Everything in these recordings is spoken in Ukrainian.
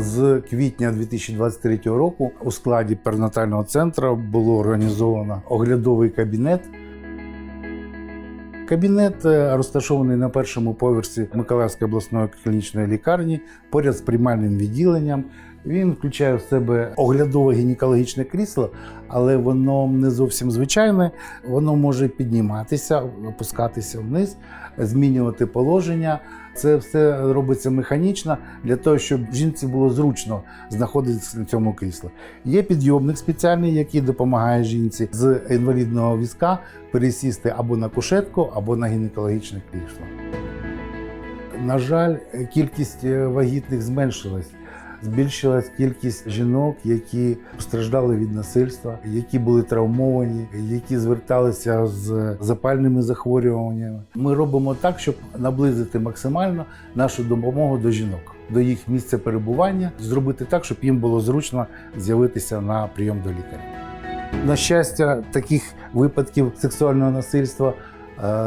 З квітня 2023 року у складі перинатального центру було організовано оглядовий кабінет. Кабінет е, розташований на першому поверсі Миколаївської обласної клінічної лікарні поряд з приймальним відділенням. Він включає в себе оглядове гінекологічне крісло, але воно не зовсім звичайне. Воно може підніматися, опускатися вниз, змінювати положення. Це все робиться механічно для того, щоб жінці було зручно знаходитися на цьому кріслі. Є підйомник спеціальний, який допомагає жінці з інвалідного візка пересісти або на кушетку, або на гінекологічне крісло. На жаль, кількість е, вагітних зменшилась. Збільшилась кількість жінок, які постраждали від насильства, які були травмовані, які зверталися з запальними захворюваннями. Ми робимо так, щоб наблизити максимально нашу допомогу до жінок, до їх місця перебування, зробити так, щоб їм було зручно з'явитися на прийом до лікаря. На щастя, таких випадків сексуального насильства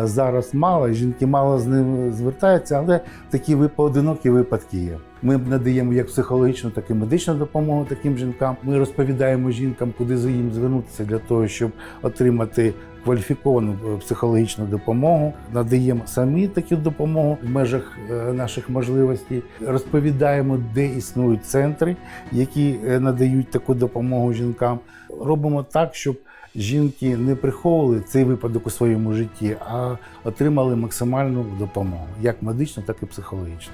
зараз мало, жінки мало з ним звертаються, але такі поодинокі випадки є. Ми надаємо як психологічну, так і медичну допомогу таким жінкам. Ми розповідаємо жінкам, куди за їм звернутися для того, щоб отримати кваліфіковану е, психологічну допомогу. Надаємо самі таку допомогу в межах е, наших можливостей. Розповідаємо, де існують центри, які е, надають таку допомогу жінкам. Робимо так, щоб жінки не приховували цей випадок у своєму житті, а отримали максимальну допомогу, як медичну, так і психологічну.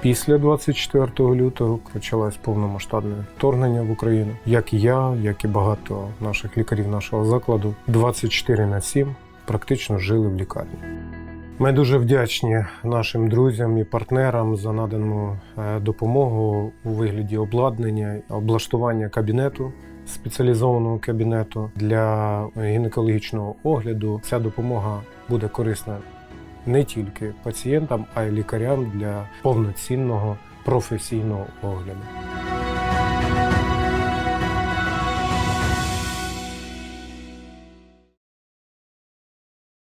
Після 24 лютого почалось повномасштабне вторгнення в Україну. Як і я, як і багато наших лікарів нашого закладу, 24 на 7 практично жили в лікарні. Ми дуже вдячні нашим друзям і партнерам за надану е, допомогу у вигляді обладнання, облаштування кабінету, спеціалізованого кабінету для гінекологічного огляду. Ця допомога буде корисна не тільки пацієнтам, а й лікарям для повноцінного професійного огляду.